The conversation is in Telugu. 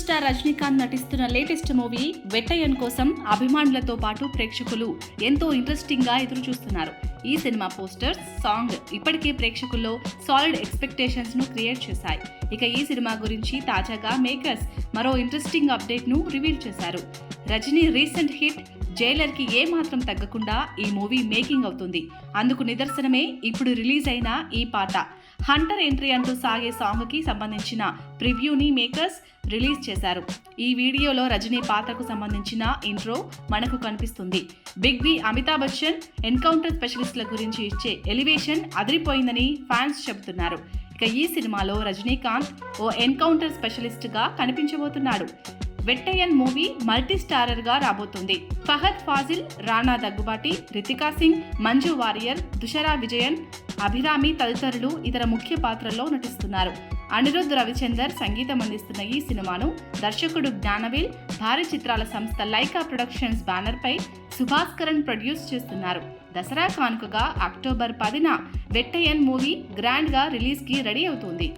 స్టార్ రజనీకాంత్ నటిస్తున్న లేటెస్ట్ మూవీ వెట్టయన్ కోసం అభిమానులతో పాటు ప్రేక్షకులు ఎంతో ఇంట్రెస్టింగ్గా ఎదురు చూస్తున్నారు ఈ సినిమా పోస్టర్స్ సాంగ్ ఇప్పటికే ప్రేక్షకుల్లో సాలిడ్ ఎక్స్పెక్టేషన్స్ను క్రియేట్ చేశాయి. ఇక ఈ సినిమా గురించి తాజాగా మేకర్స్ మరో ఇంట్రెస్టింగ్ అప్డేట్ను రివీల్ చేశారు. రజనీ రీసెంట్ హిట్ జైలర్కి ఏమాత్రం తగ్గకుండా ఈ మూవీ మేకింగ్ అవుతుంది. అందుకు నిదర్శనమే ఇప్పుడు రిలీజ్ అయిన ఈ పాట. హంటర్ ఎంట్రీ అంటూ సాగే సాంగ్కి సంబంధించిన ప్రివ్యూని మేకర్స్ రిలీజ్ చేశారు. ఈ వీడియోలో రజనీ పాత్రకు సంబంధించిన ఇంట్రో మనకు కనిపిస్తుంది. Big B Amitabh Bachchan encounter స్పెషలిస్ట్ల గురించి ఇచ్చే ఎలివేషన్ అదిరిపోయిందని ఫ్యాన్స్ చెబుతున్నారు. ఇక ఈ సినిమాలో రజనీకాంత్ ఓ ఎన్కౌంటర్ స్పెషలిస్ట్గా కనిపించబోతున్నాడు. వెట్టయ్యన్ మూవీ మల్టీ స్టారర్గా రాబోతుంది. ఫహద్ ఫాజిల్ రానా దగ్గుబాటి రితికా సింగ్ మంజు వారియర్ దుషరా విజయన్ అభిరామి తదితరులు ఇతర ముఖ్య పాత్రల్లో నటిస్తున్నారు. అనిరుద్ రవిచందర్ సంగీతం అందిస్తున్న ఈ సినిమాను దర్శకుడు జ్ఞానవేల్ భారీ చిత్రాల సంస్థ లైకా ప్రొడక్షన్స్ బ్యానర్ పై ప్రొడ్యూస్ చేస్తున్నారు. దసరా కానుకగా అక్టోబర్ పదిన వెట్టయ్యన్ మూవీ గ్రాండ్గా రిలీజ్కి రెడీ అవుతుంది.